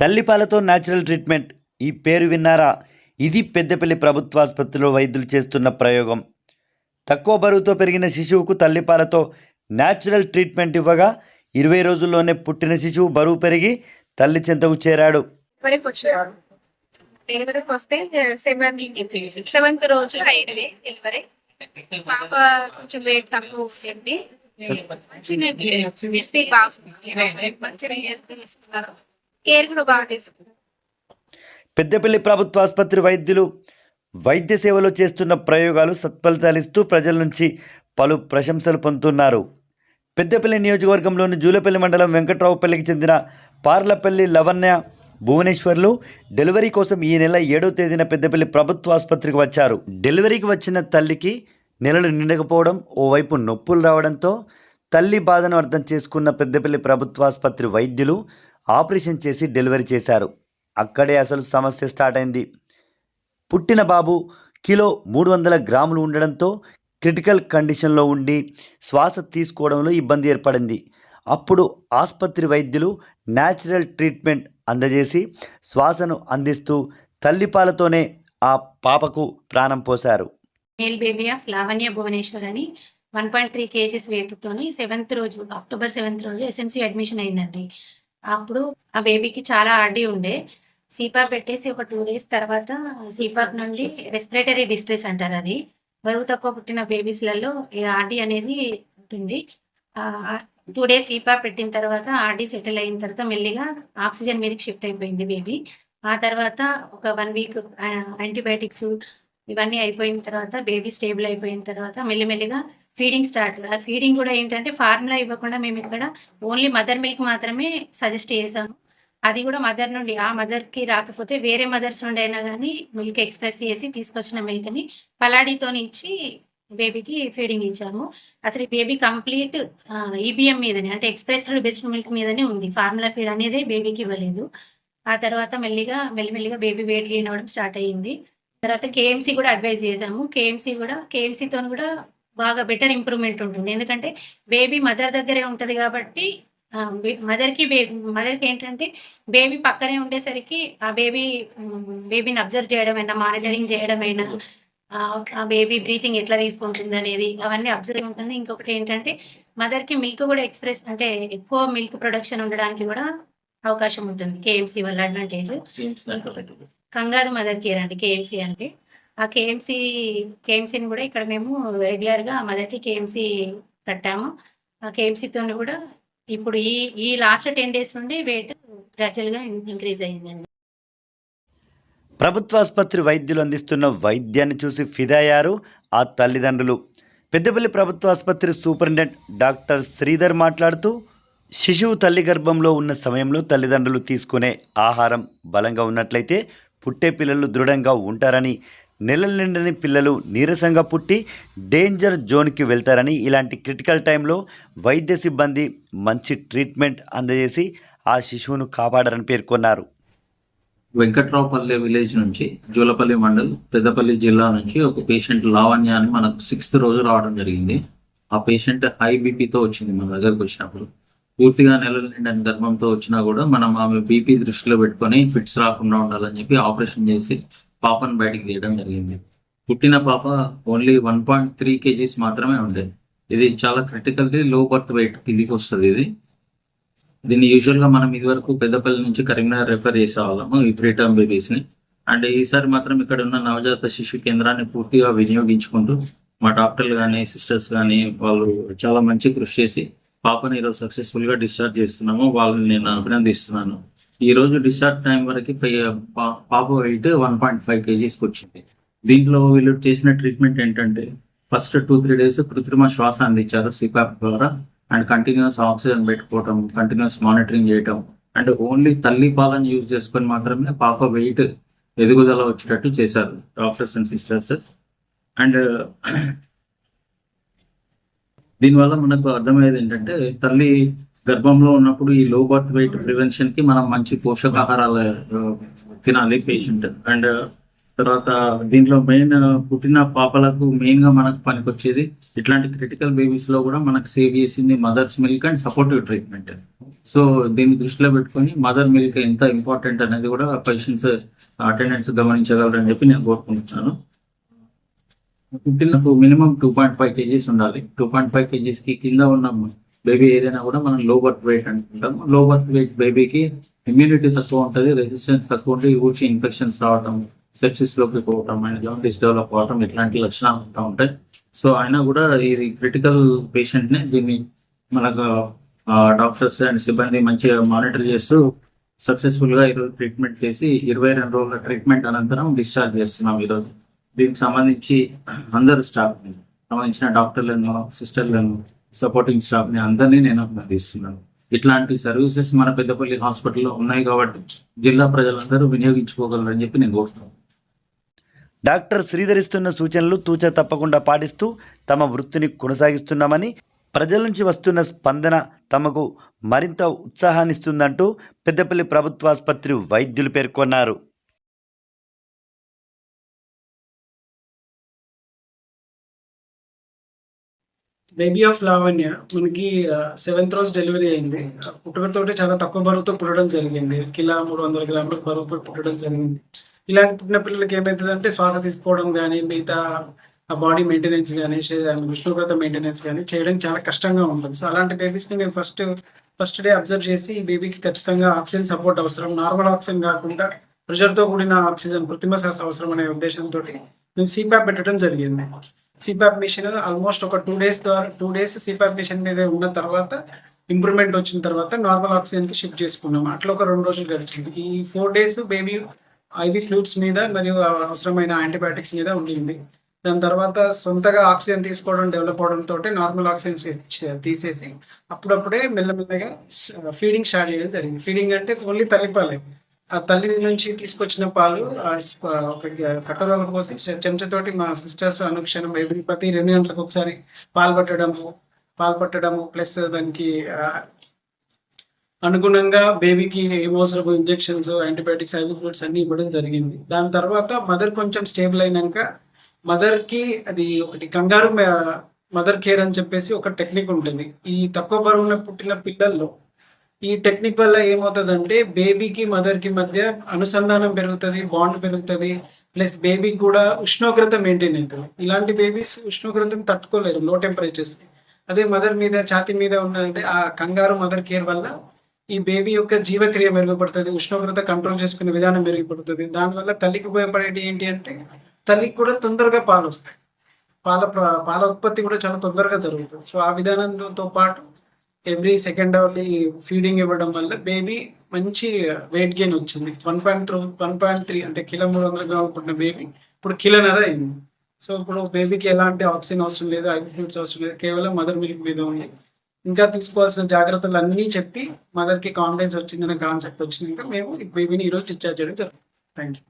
తల్లిపాలతో natural treatment ఈ పేరు విన్నారా? ఇది పెద్దపల్లి ప్రభుత్వ ఆసుపత్రిలో వైద్యులు చేస్తున్న ప్రయోగం. తక్కువ బరువుతో పెరిగిన శిశువుకు తల్లిపాలతో న్యాచురల్ ట్రీట్మెంట్ ఇవ్వగా ఇరవై రోజుల్లోనే పుట్టిన శిశువు బరువు పెరిగి తల్లి చెంతకు చేరాడు. డెలివరీకి వస్తే సెవెన్ సెవెంత్ రోజు అయింది డెలివరీ పాప కొంచెం వెయిట్ తక్కువ ఉంటుంది మంచిగా మంచిగా హెల్త్ తీసుకున్నారు. కేర్ కూడా బాగా తీసుకుంటారు. పెద్దపల్లి ప్రభుత్వ ఆసుపత్రి వైద్యులు వైద్య సేవలో చేస్తున్న ప్రయోగాలు సత్ఫలితాలిస్తూ ప్రజల నుంచి పలు ప్రశంసలు పొందుతున్నారు. పెద్దపల్లి నియోజకవర్గంలోని జూలపల్లి మండలం వెంకట్రావుపల్లికి చెందిన పార్లపల్లి లవణ్య భువనేశ్వర్లు డెలివరీ కోసం ఈ నెల ఏడో తేదీన పెద్దపల్లి ప్రభుత్వ ఆసుపత్రికి వచ్చారు. డెలివరీకి వచ్చిన తల్లికి నెలలు నిండకపోవడం ఓవైపు నొప్పులు రావడంతో తల్లి బాధను అర్థం చేసుకున్న పెద్దపల్లి ప్రభుత్వ ఆసుపత్రి వైద్యులు ఆపరేషన్ చేసి డెలివరీ చేశారు. అక్కడే అసలు సమస్య స్టార్ట్ అయింది. పుట్టిన బాబు కిలో మూడు వందల గ్రాములు ఉండడంతో క్రిటికల్ కండిషన్లో ఉండి శ్వాస తీసుకోవడంలో ఇబ్బంది ఏర్పడింది. అప్పుడు ఆసుపత్రి వైద్యులు న్యాచురల్ ట్రీట్మెంట్ అందజేసి శ్వాసను అందిస్తూ తల్లిపాలతోనే ఆ పాపకు ప్రాణం పోశారు. Male baby of Lavanya Bhuvaneshwar అని వన్ పాయింట్ త్రీ కేజీస్ వెయిట్తోని సెవెంత్ రోజు అక్టోబర్ సెవెంత్ రోజు ఎస్ఎన్సీ అడ్మిషన్ అయిందండి. అప్పుడు ఆ బేబీకి చాలా ఆర్డీ ఉండే. సీపాప్ పెట్టేసి ఒక టూ డేస్ తర్వాత సీపాప్ నుండి రెస్పిరేటరీ డిస్ట్రెస్ అంటారు అది. బరువు తక్కువ పుట్టిన బేబీస్లలో ఈ ఆర్డీ అనేది ఉంటుంది. టూ డేస్ సీపాప్ పెట్టిన తర్వాత ఆర్డీ సెటిల్ అయిన తర్వాత మెల్లిగా ఆక్సిజన్ మీదకి షిఫ్ట్ అయిపోయింది బేబీ ఆ తర్వాత ఒక వన్ వీక్ యాంటీబయాటిక్స్ ఇవన్నీ అయిపోయిన తర్వాత బేబీ స్టేబుల్ అయిపోయిన తర్వాత మెల్లిమెల్లిగా ఫీడింగ్ స్టార్ట్ ఫీడింగ్ కూడా ఏంటంటే ఫార్ములా ఇవ్వకుండా మేము ఇక్కడ ఓన్లీ మదర్ మిల్క్ మాత్రమే సజెస్ట్ చేసాము. అది కూడా మదర్ నుండి ఆ మదర్కి రాకపోతే వేరే మదర్స్ నుండి అయినా కానీ మిల్క్ ఎక్స్ప్రెస్ చేసి తీసుకొచ్చిన మిల్క్ని ఇచ్చి బేబీకి ఫీడింగ్ ఇచ్చాము. అసలు ఈ బేబీ కంప్లీట్ ఈబిఎం మీదనే అంటే ఎక్స్ప్రెస్డ్ బెస్ట్ మిల్క్ మీదనే ఉంది. ఫార్ములా ఫీడ్ అనేది బేబీకి ఇవ్వలేదు. ఆ తర్వాత మెల్లిగా మెల్లిమెల్లిగా బేబీ వెయిట్ గెయిన్ అవ్వడం స్టార్ట్ అయ్యింది. తర్వాత కేఎంసీ కూడా అడ్వైజ్ చేసాము. కేఎంసీ కూడా కేఎంసీతో కూడా బాగా బెటర్ ఇంప్రూవ్మెంట్ ఉంటుంది. ఎందుకంటే బేబీ మదర్ దగ్గరే ఉంటుంది కాబట్టి మదర్కి బేబీ మదర్కి ఏంటంటే బేబీ పక్కనే ఉండేసరికి ఆ బేబీ బేబీని అబ్జర్వ్ చేయడమైనా మానిటరింగ్ చేయడమైనా ఆ, ఆ బేబీ బ్రీతింగ్ ఎట్లా తీసుకుంటుంది అనేది అవన్నీ అబ్జర్వ్ ఉంటుంది. ఇంకొకటి ఏంటంటే మదర్కి మిల్క్ కూడా ఎక్స్ప్రెస్ అంటే ఎక్కువ మిల్క్ ప్రొడక్షన్ ఉండడానికి కూడా అవకాశం ఉంటుంది. కేఎంసీ వల్ల అడ్వాంటేజ్ కంగారు మదర్ కేర్ అండి. కేఎంసీ అంటే ఆ కేఎంసీ కేఎంసీని కూడా ఇక్కడ మేము రెగ్యులర్గా మదర్కి కేఎంసీ కట్టాము. ఆ కేఎంసీతో కూడా ఇప్పుడు ఈ ఈ లాస్ట్ టెన్ డేస్ నుండి వెయిట్ గ్రాడ్యువల్ ఇంక్రీజ్ అయ్యిందండి ప్రభుత్వ ఆసుపత్రి వైద్యులు అందిస్తున్న వైద్యాన్ని చూసి ఫిదా అయ్యారు ఆ తల్లిదండ్రులు. పెద్దపల్లి ప్రభుత్వ ఆసుపత్రి సూపరింటెండెంట్ డాక్టర్ శ్రీధర్ మాట్లాడుతూ శిశువు తల్లి గర్భంలో ఉన్న సమయంలో తల్లిదండ్రులు తీసుకునే ఆహారం బలంగా ఉన్నట్లయితే పుట్టే పిల్లలు దృఢంగా ఉంటారని నెలల నిండని పిల్లలు నీరసంగా పుట్టి డేంజర్ జోన్కి వెళ్తారని ఇలాంటి క్రిటికల్ టైంలో వైద్య సిబ్బంది మంచి ట్రీట్మెంట్ అందజేసి ఆ శిశువును కాపాడారని పేర్కొన్నారు. వెంకట్రావుపల్లి విలేజ్ నుంచి జూలపల్లి మండల్ పెద్దపల్లి జిల్లా నుంచి ఒక పేషెంట్ లావణ్య అని మనకు సిక్స్త్ రోజు రావడం జరిగింది. ఆ పేషెంట్ హై బీపీతో వచ్చింది మన దగ్గరకు వచ్చినప్పుడు. పూర్తిగా నెలల నిండిన గర్భంతో వచ్చినా కూడా మనం ఆమె బీపీ దృష్టిలో పెట్టుకొని ఫిట్స్ రాకుండా ఉండాలని చెప్పి ఆపరేషన్ చేసి పాపను బయటికి తీయడం జరిగింది. పుట్టిన పాప only one point three kgs మాత్రమే ఉండేది ఇది చాలా క్రిటికల్లీ లో బర్త్ వెయిట్ కిందికి వస్తుంది ఇది. దీన్ని యూజువల్గా మనం ఇదివరకు పెద్దపల్లి నుంచి కరీంనగర్ రెఫర్ చేసేవాళ్ళము ఈ ప్రీటర్మ్ బేబీస్ని అండ్ ఈసారి మాత్రం ఇక్కడ ఉన్న నవజాత శిశు కేంద్రాన్ని పూర్తిగా వినియోగించుకుంటూ మా డాక్టర్లు కానీ సిస్టర్స్ కానీ వాళ్ళు చాలా మంచి కృషి చేసి పాపని ఈరోజు సక్సెస్ఫుల్గా డిశ్చార్జ్ చేస్తున్నాము. వాళ్ళని నేను అభినందిస్తున్నాను. ఈ రోజు డిశ్చార్జ్ టైం వరకు పాప వెయిట్ వన్ పాయింట్ ఫైవ్ కేజీస్కి వచ్చింది. దీంట్లో వీళ్ళు చేసిన ట్రీట్మెంట్ ఏంటంటే ఫస్ట్ టూ త్రీ డేస్ కృత్రిమ శ్వాస అందించారు సిపాప్ ద్వారా అండ్ కంటిన్యూస్ ఆక్సిజన్ పెట్టుకోవటం కంటిన్యూస్ మానిటరింగ్ చేయటం అండ్ ఓన్లీ తల్లి పాలను యూజ్ చేసుకొని మాత్రమే పాప వెయిట్ ఎదుగుదల వచ్చేటట్టు చేశారు డాక్టర్స్ అండ్ సిస్టర్స్ అండ్ దీనివల్ల మనకు అర్థమయ్యేది ఏంటంటే తల్లి గర్భంలో ఉన్నప్పుడు ఈ లో బర్త్ వెయిట్ ప్రివెన్షన్కి మనం మంచి పోషకాహారాలు తినాలి పేషెంట్ అండ్ తర్వాత దీంట్లో మెయిన్ పుట్టిన పాపలకు మెయిన్గా మనకు పనికొచ్చేది ఇట్లాంటి క్రిటికల్ బేబీస్లో కూడా మనకు సేవ్ చేసింది mother's milk and supportive treatment so దీన్ని దృష్టిలో పెట్టుకొని మదర్ మిల్క్ ఎంత ఇంపార్టెంట్ అనేది కూడా పేషెంట్స్ అటెండెన్స్ గమనించగలరని చెప్పి నేను కోరుకుంటున్నాను. పుట్టినప్పుడు minimum two point five kgs ఉండాలి. టూ పాయింట్ ఫైవ్ కేజీస్కి కింద ఉన్న బేబీ ఏదైనా కూడా మనం లో బర్త్ వెయిట్ అనుకుంటాం లో బర్త్ వెయిట్ బేబీకి ఇమ్యూనిటీ తక్కువ ఉంటుంది రెసిస్టెన్స్ తక్కువ ఉంటుంది ఊరికి ఇన్ఫెక్షన్స్ రావటం సెప్సిస్లోకి పోవటం అండ్ జాంటీస్ డెవలప్ అవటం ఇట్లాంటి లక్షణాలు ఉంటా ఉంటాయి. సో అయినా కూడా ఇది క్రిటికల్ పేషెంట్ని దీన్ని మనకు డాక్టర్స్ అండ్ సిబ్బంది మంచిగా మానిటర్ చేస్తూ సక్సెస్ఫుల్గా ఈరోజు ట్రీట్మెంట్ చేసి ఇరవై రెండు రోజుల ట్రీట్మెంట్ అనంతరం డిశ్చార్జ్ చేస్తున్నాం ఈరోజు. దీనికి సంబంధించి అందరు స్టాఫ్ సంబంధించిన డాక్టర్లను సిస్టర్లను సపోర్టింగ్ స్టాఫ్ని అందరినీ నేను అభినందిస్తున్నాను. ఇట్లాంటి సర్వీసెస్ మన పెద్దపల్లి హాస్పిటల్లో ఉన్నాయి కాబట్టి జిల్లా ప్రజలందరూ వినియోగించుకోగలరని చెప్పి నేను కోరుతున్నాను. డాక్టర్ శ్రీధరిస్తున్న సూచనలు తూచ తప్పకుండా పాటిస్తూ తమ వృత్తిని కొనసాగిస్తున్నామని ప్రజల నుంచి వస్తున్న స్పందన తమకు మరింత ఉత్సాహాన్నిస్తుందంటూ పెద్దపల్లి ప్రభుత్వాసుపత్రి వైద్యులు పేర్కొన్నారు. బేబీ ఆఫ్ లావణ్య మనకి సెవెంత్ రోజు డెలివరీ అయింది. పుట్టుకతోటి చాలా తక్కువ బరువుతో పుట్టడం జరిగింది. కిలో మూడు వందల గ్రాముల బరువు పుట్టడం జరిగింది. ఇలాంటి పుట్టిన పిల్లలకి ఏమైతుంది అంటే శ్వాస తీసుకోవడం కానీ మిగతా ఆ బాడీ మెయింటెనెన్స్ కానీ ఉష్ణోగ్రత మెయింటెనెన్స్ కానీ చేయడం చాలా కష్టంగా ఉంటుంది. సో అలాంటి బేబీస్ని నేను ఫస్ట్ ఫస్ట్ డే అబ్జర్వ్ చేసి ఈ బేబీకి ఖచ్చితంగా ఆక్సిజన్ సపోర్ట్ అవసరం. నార్మల్ ఆక్సిజన్ కాకుండా ప్రెషర్తో కూడిన ఆక్సిజన్ కృత్రిమ శ్వాస అవసరం అనే ఉద్దేశంతో నేను సీప్యాప్ పెట్టడం జరిగింది. సిపాప్ మిషన్ ఆల్మోస్ట్ ఒక టూ డేస్ ద్వారా టూ డేస్ సిపాప్ మిషన్ మీద ఉన్న తర్వాత ఇంప్రూవ్మెంట్ వచ్చిన తర్వాత నార్మల్ ఆక్సిజన్కి షిఫ్ట్ చేసుకున్నాం. అట్లా ఒక రెండు రోజులు గడిచింది. ఈ four days baby IV fluids మీద మరియు అవసరమైన యాంటీబయాటిక్స్ మీద ఉండింది. దాని తర్వాత సొంతగా ఆక్సిజన్ తీసుకోవడం డెవలప్ అవడంతో నార్మల్ ఆక్సిజన్ తీసేసి అప్పుడప్పుడే మెల్లమెల్లగా ఫీడింగ్ స్టార్ట్ చేయడం జరిగింది. ఫీడింగ్ అంటే ఓన్లీ తల్లిపాలే ఆ తల్లి నుంచి తీసుకొచ్చిన పాలు ఒక కట్టరాల కోసం చెంచతోటి మా సిస్టర్స్ అనుక్షణం ఎవ్రీ ప్రతి రెండు గంటలకు ఒకసారి పాలు పట్టడము పాలు పట్టడము ప్లస్ దానికి అనుగుణంగా బేబీకి ఏమవసరమో ఇంజెక్షన్స్ యాంటీబయాటిక్స్ ఐవి ఫ్లూయిడ్స్ అన్ని ఇవ్వడం జరిగింది. దాని తర్వాత మదర్ కొంచెం స్టేబుల్ అయినాక మదర్కి అది ఒకటి కంగారు మదర్ కేర్ అని చెప్పేసి ఒక టెక్నిక్ ఉంటుంది. ఈ తక్కువ బరువున పుట్టిన పిల్లల్లో ఈ టెక్నిక్ వల్ల ఏమవుతుందంటే బేబీకి మదర్కి మధ్య అనుసంధానం పెరుగుతుంది బాండ్ పెరుగుతుంది ప్లస్ బేబీకి కూడా ఉష్ణోగ్రత మెయింటైన్ అవుతుంది. ఇలాంటి బేబీస్ ఉష్ణోగ్రతను తట్టుకోలేరు లో టెంపరేచర్స్ అదే మదర్ మీద ఛాతి మీద ఉన్నదంటే ఆ కంగారు మదర్ కేర్ వల్ల ఈ బేబీ యొక్క జీవక్రియ మెరుగుపడుతుంది ఉష్ణోగ్రత కంట్రోల్ చేసుకునే విధానం మెరుగుపడుతుంది. దానివల్ల తల్లికి ఉపయోగపడేది ఏంటి అంటే తల్లికి కూడా తొందరగా పాలు వస్తాయి. పాల పాల ఉత్పత్తి కూడా చాలా తొందరగా జరుగుతుంది. సో ఆ విధానంతో పాటు ఎవ్రీ సెకండ్ అవర్లీ ఫీడింగ్ ఇవ్వడం వల్ల బేబీ మంచి వెయిట్ గెయిన్ వచ్చింది. One point through one point three అంటే కిలో మూడు వందల గ్రాములు పుట్టిన బేబీ ఇప్పుడు కిలోన్నర అయింది. సో ఇప్పుడు బేబీకి ఎలాంటి ఆక్సిజన్ అవసరం లేదు ఐవి ఫ్రూట్స్ అవసరం లేదు కేవలం మదర్ మిల్క్ మీద ఉంది. ఇంకా తీసుకోవాల్సిన జాగ్రత్తలు అన్నీ చెప్పి మదర్కి కాన్ఫిడెన్స్ వచ్చిందనే కాన్సెప్ట్ వచ్చినాక మేము ఈ బేబీని ఈరోజు డిశ్చార్జ్ చేయడం జరుగుతుంది. Thank you